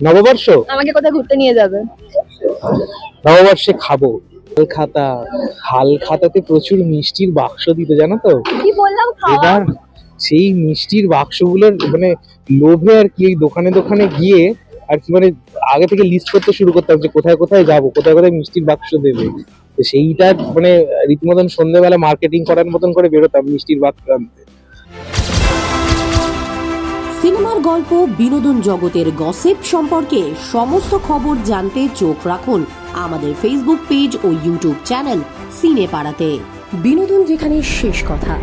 নববর্ষ? আমাকে ঘুরতে নিয়ে যাবে। নববর্ষে খাব। হালখাতা হালখাতাতে প্রচুর মিষ্টির বাক্স দিত জানো তো? কি বললাম খাওয়া? এবার সেই মিষ্টির বাক্সগুলোর মানে লোভে আর কি দোকানে দোকানে গিয়ে আর কি মানে আগে থেকে লিস্ট করতে শুরু করতাম যে কোথায় কোথায় যাব কোথায় কোথায় মিষ্টির বাক্স দেবে। তো সেইটা মানে রীতিমতন সন্ধ্যেবেলা মার্কেটিং করার মতন করে বেরোতাম মিষ্টির বাক্স আনতে। সিনেমার গল্প বিনোদন জগতের গসিপ সম্পর্কে সমস্ত খবর জানতে চোখ রাখুন আমাদের ফেসবুক পেজ ও ইউটিউব চ্যানেল সিনে পাড়াতে বিনোদন যেখানে শেষ কথা।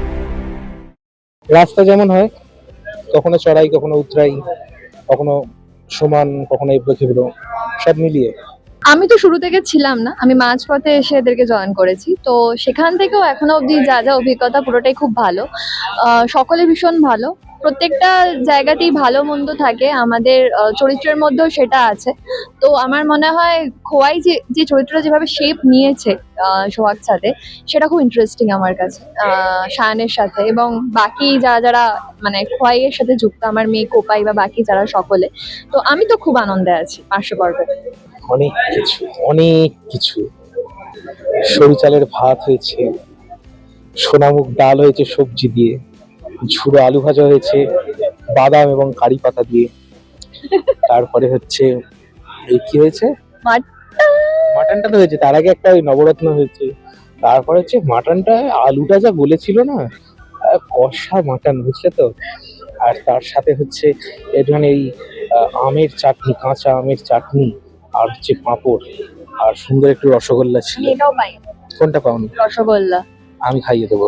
রাস্তা যেমন হয় কখনো চড়াই কখনো উতরাই কখনো সমান কখনো এবড়ো খেবড়ো সব মিলিয়ে। আমি তো শুরু থেকে ছিলাম না আমি মাঝপথে এসে এদেরকে জয়েন করেছি। তো সেখান থেকেও এখনও অবধি যা যা অভিজ্ঞতা পুরোটাই খুব ভালো। আহ, সকলে ভীষণ ভালো। প্রত্যেকটা জায়গাতেই ভালো মন্দ থাকে, আমাদের চরিত্রের মধ্যেও সেটা আছে। তো আমার মনে হয় খোয়াই যে যে চরিত্রটা যেভাবে শেপ নিয়েছে সোহাগ সাথে সেটা খুব ইন্টারেস্টিং আমার কাছে শায়ানের সাথে। এবং বাকি যারা যারা মানে খোয়াইয়ের সাথে যুক্ত, আমার মেয়ে কোপাই বা বাকি যারা সকলে, তো আমি তো খুব আনন্দে আছি পার্শ্ব অনেক কিছু অনেক কিছু। সরু চালের ভাত হয়েছে, সোনামুখ ডাল হয়েছে সবজি দিয়ে। ঝুড়ো আলু ভাজা হয়েছে বাদাম এবং কারি পাতা দিয়ে। তারপরে হচ্ছে এই কি হয়েছে? মাটনটা তো হয়েছে তার আগে একটা ওই নবরত্ন হয়েছে। তারপরে হচ্ছে মাটনটা আলুটা যা গলেছিল না কষা মাটন বুঝলে তো? আর তার সাথে হচ্ছে একটুখানি এই আমের চাটনি কাঁচা আমের চাটনি আর হচ্ছে পাঁপড় আর সুন্দর একটু রসগোল্লা ছিল। কোনটা পাওনি? রসগোল্লা। আমি খাইয়ে দেবো।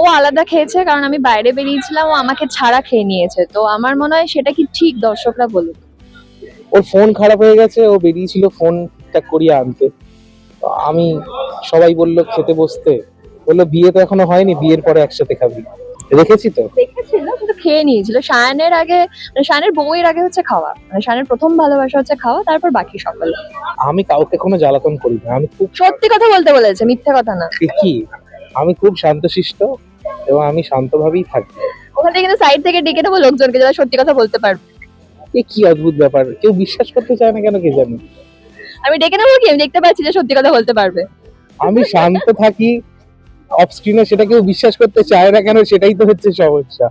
ও আলাদা খেয়েছে কারণ আমি বাইরে বেরিয়েছিলাম ও আমাকে ছাড়া খেয়ে নিয়েছে। তো আমার মনে হয় সেটা কি ঠিক দর্শকরা বলুক? ওর ফোন খারাপ হয়ে গেছে ও বেরিয়েছিল ফোন ঠিকঠাক করিয়ে আনতে। আমি সবাই বলল খেতে বসতে। বলল বিয়ে তো এখনও হয়নি বিয়ের পরে একসাথে খাবি। রেখেছি তো? দেখেছিল কিন্তু খেয়ে নিয়েছিল। শায়নের আগে মানে শায়ানের বউয়ের আগে হচ্ছে খাওয়া। মানে শায়নের প্রথম ভালোবাসা হচ্ছে খাওয়া তারপর বাকি সকলে। আমি কাউকে কোনো জ্বালাতন করি না আমি খুব সত্যি কথা বলতে বলেছে মিথ্যা কথা না। কি? আমি খুব শান্তশিষ্ট এবং আমি শান্তভাবেই থাকি। ওখান কিন্তু সাইড থেকে ডেকে নেব লোকজনকে যারা সত্যি কথা বলতে পারবে। এ কি অদ্ভুত ব্যাপার কেউ বিশ্বাস করতে চায় না কেন কে জানি? আমি ডেকে নেব কি? আমি দেখতে পাচ্ছি যে সত্যি কথা বলতে পারবে। আমি শান্ত থাকি অফ স্ক্রিনে সেটা কেউ বিশ্বাস করতে চায় না কেন সেটাই তো হচ্ছে সমস্যা।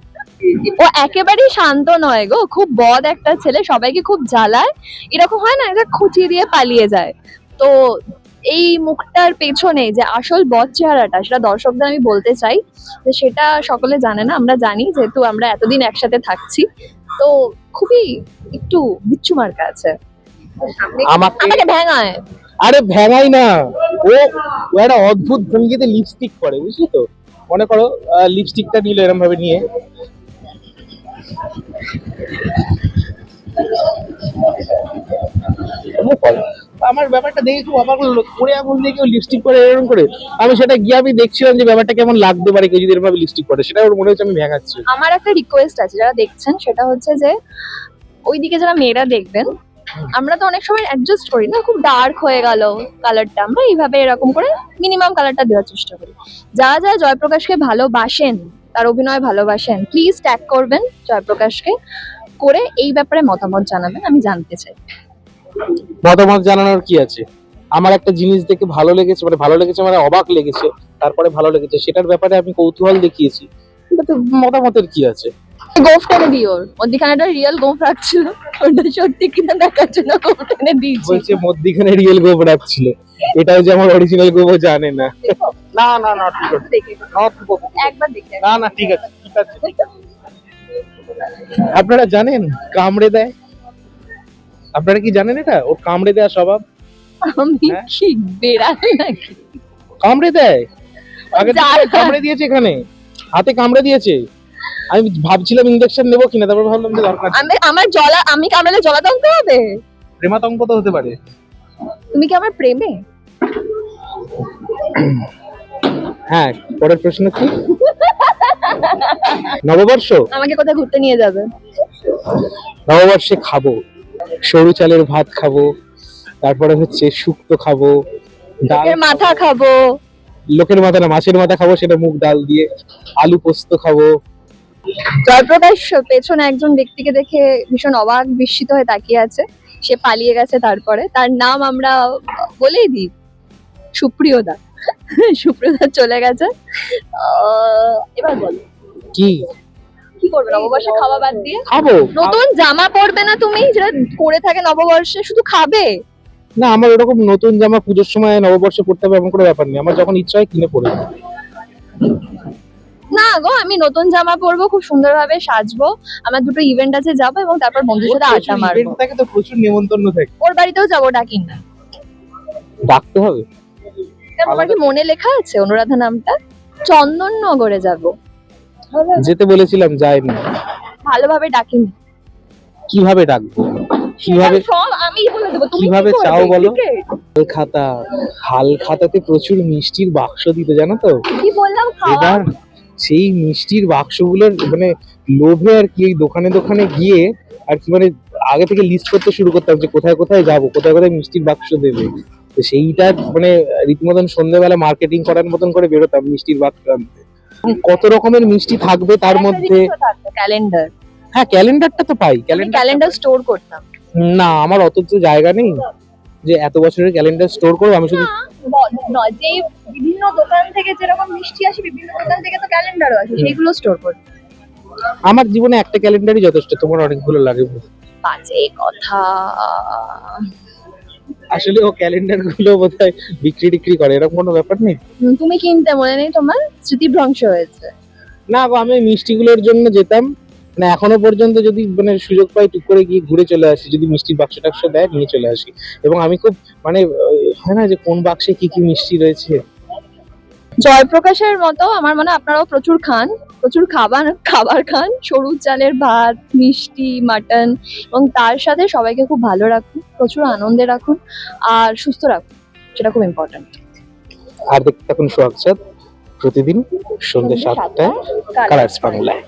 ও একেবারেই শান্ত নয় গো খুব বদ একটা ছেলে সবাইকে খুব জ্বালায়। এরকম হয় না এটা খুঁচিয়ে দিয়ে পালিয়ে যায়। তো এই মুখটার পেছনে যে আসল বদ চেহারাটা সেটা দর্শকদের আমি বলতে চাই যে সেটা সকলে জানে না আমরা জানি যেহেতু আমরা এতদিন একসাথে থাকছি। তো খুবই একটু বিচ্ছু মার্কা আছে। আমাকে ভেঙায়। আরে ভেঙাই না। ও একটা অদ্ভুত ভঙ্গিতে লিপস্টিক করে বুঝলি তো? মনে করো লিপস্টিকটা নিল এরকম ভাবে নিয়ে। আমার ব্যাপারটা দেখে খুব অবাক হলো। করে আঙুল দিয়ে কেউ লিপস্টিক করে এরকম করে। আমি সেটা গিয়ে আমি দেখছিলাম যে ব্যাপারটা কেমন লাগতে পারে কেউ যদি এরকম লিপস্টিক করে সেটা ওর মনে হচ্ছে আমি ভেঙাচ্ছি। আমার একটা রিকোয়েস্ট আছে যারা দেখছেন সেটা হচ্ছে যে ওইদিকে যারা মেয়েরা দেখবেন আমরা তো অনেক সময় অ্যাডজাস্ট করি না খুব ডার্ক হয়ে গেল কালারটা আমরা এইভাবে এরকম করে মিনিমাম কালারটা দেওয়ার চেষ্টা করি। যারা যারা জয়প্রকাশকে ভালোবাসেন তার অভিনয় ভালোবাসেন প্লিজ ট্যাগ করবেন জয়প্রকাশকে করে এই ব্যাপারে মতামত জানাবেন আমি জানতে চাই। মতামত জানানোর কি আছে? আমার একটা জিনিস দেখে ভালো লেগেছে মানে ভালো লেগেছে মানে অবাক লেগেছে তারপরে ভালো লেগেছে সেটার ব্যাপারে আমি কৌতূহল দেখিয়েছি। এটাতে মতামতের কি আছে? গোফ টেনে দিই ওর। মধ্যখানে একটা রিয়েল গোফ রাখছিল ওটা সত্যি কিনা দেখার জন্য গোফ টেনে দিয়েছি। বলছে মধ্যিখানে রিয়েল গোব রাখছিল এটাও যে আমার অরিজিনাল গোবো জানে না। না না না ঠিক আছে. একবার দেখে না না ঠিক আছে ঠিক আছে। আপনারা জানেন কামড়ে দেয়? আপনারা কি জানেন এটা? ওর কামড়ে দেওয়া স্বভাব। আমি হ্যাঁ? কি বেড়াল নাকি? কামড়ে দেয়। আগে তো কামড়ে দিয়েছে এখানে। হাতে কামড়ে দিয়েছে। আমি ভাবছিলাম ইঞ্জেকশন নেব কিনা তারপর ভাবলাম যে দরকার। আমি আমার জলা আমি কামড়ালে জলাতঙ্ক হবে? প্রেমাতঙ্ক তো হতে পারে। তুমি কি আমার প্রেমে? হ্যাঁ পরের প্রশ্ন কি? নববর্ষ? আমাকে কোথায় ঘুরতে নিয়ে যাবে? নববর্ষে খাব। সরু চালের ভাত খাব তারপরে হচ্ছে শুক্তো খাব ডালের মাথা খাব। লোকের মাথা না মাছের মাথা খাব সেটা মুগ ডাল দিয়ে আলু পোস্ত খাব। জয়প্রকাশ পেছনে একজন ব্যক্তিকে দেখে ভীষণ অবাক বিস্মিত হয়ে তাকিয়ে আছে। সে পালিয়ে গেছে তারপরে। তার নাম আমরা বলেই দিই সুপ্রিয়দা। সুপ্রিয়দা চলে গেছে। এবার বল। কি? কি করবে? নববর্ষে খাওয়া বাদ দিয়ে? খাব। নতুন জামা পরবে না তুমি? যেটা করে থাকে নববর্ষে শুধু খাবে? না আমার ওরকম নতুন জামা পুজোর সময় নববর্ষে পড়তে হবে এমন কোনো ব্যাপার নেই। আমার যখন ইচ্ছা হয় কিনে নেব। না গো আমি নতুন জামা পরবো খুব সুন্দরভাবে সাজবো। আমার দুটো ইভেন্ট আছে যাব এবং তারপর বন্ধুদের সাথে আড্ডা মারবো। থাকে তো প্রচুর নেমন্তন্ন থাকে। ওর বাড়িতেও যাব ডাকিন। না ডাকতে হবে? তোমার কি মনে লেখা আছে অনুরাধা নামটা? চন্দননগরে যাব। যেতে বলেছিলাম যাইনি। ভালোভাবে ডাকিন। কীভাবে ডাকবো? কীভাবে আমি বলে দেবো। তুমি কীভাবে চাও বলো? হাল খাতা হাল খাতাতে প্রচুর মিষ্টির বাক্স দিত জানো তো? কি বললাম এবার সেই মিষ্টির বাক্সগুলোর মানে লোভে আর কি এই দোকানে দোকানে গিয়ে আর কি মানে আগে থেকে লিস্ট করতে শুরু করতাম যে কোথায় কোথায় যাব কোথায় কোথায় মিষ্টির বাক্স দেবে। তো সেইটা মানে রীতিমতন সন্ধ্যেবেলা মার্কেটিং করার মতন করে বেরোতাম মিষ্টির বাক্স আনতে। কত রকমের মিষ্টি থাকবে তার মধ্যে? ক্যালেন্ডার হ্যাঁ ক্যালেন্ডারটা তো পাই। ক্যালেন্ডার ক্যালেন্ডার স্টোর করতাম। না আমার অত তো জায়গা নেই যে এত বছরের ক্যালেন্ডার স্টোর করব আমি শুধু যে বিভিন্ন দোকান থেকে যেরকম মিষ্টি আসে বিভিন্ন দোকান থেকে তো ক্যালেন্ডারও আসে সেগুলো স্টোর করতাম আমার জীবনে একটা ক্যালেন্ডারই যথেষ্ট তোমার অনেকগুলো লাগে বাজে কথা। আসলে ও ক্যালেন্ডারগুলো বোধহয় বিক্রি টিক্রি করে এরকম কোনো ব্যাপার নেই? তুমি কিনতে মনে নেই তোমার? স্মৃতিভ্রংশ হয়েছে। না আমি মিষ্টিগুলোর জন্য যেতাম। মানে এখনও পর্যন্ত যদি মানে সুযোগ পাই টুক করে গিয়ে ঘুরে চলে আসি যদি মিষ্টির বাক্স টাক্স দেয় নিয়ে চলে আসি। এবং আমি খুব মানে হয় না যে কোন বাক্সে কি কি মিষ্টি রয়েছে? জয়প্রকাশের মতো আমার মনে আপনারাও প্রচুর খান প্রচুর খাবার খাবার খান। সরু চালের ভাত মিষ্টি মাটন এবং তার সাথে সবাইকে খুব ভালো রাখুন প্রচুর আনন্দে রাখুন আর সুস্থ রাখুন সেটা খুব ইম্পর্টেন্ট আর দেখতে থাকুন সোহাগ প্রতিদিন সন্ধ্যে সাতটায় কালার্স বাংলায়।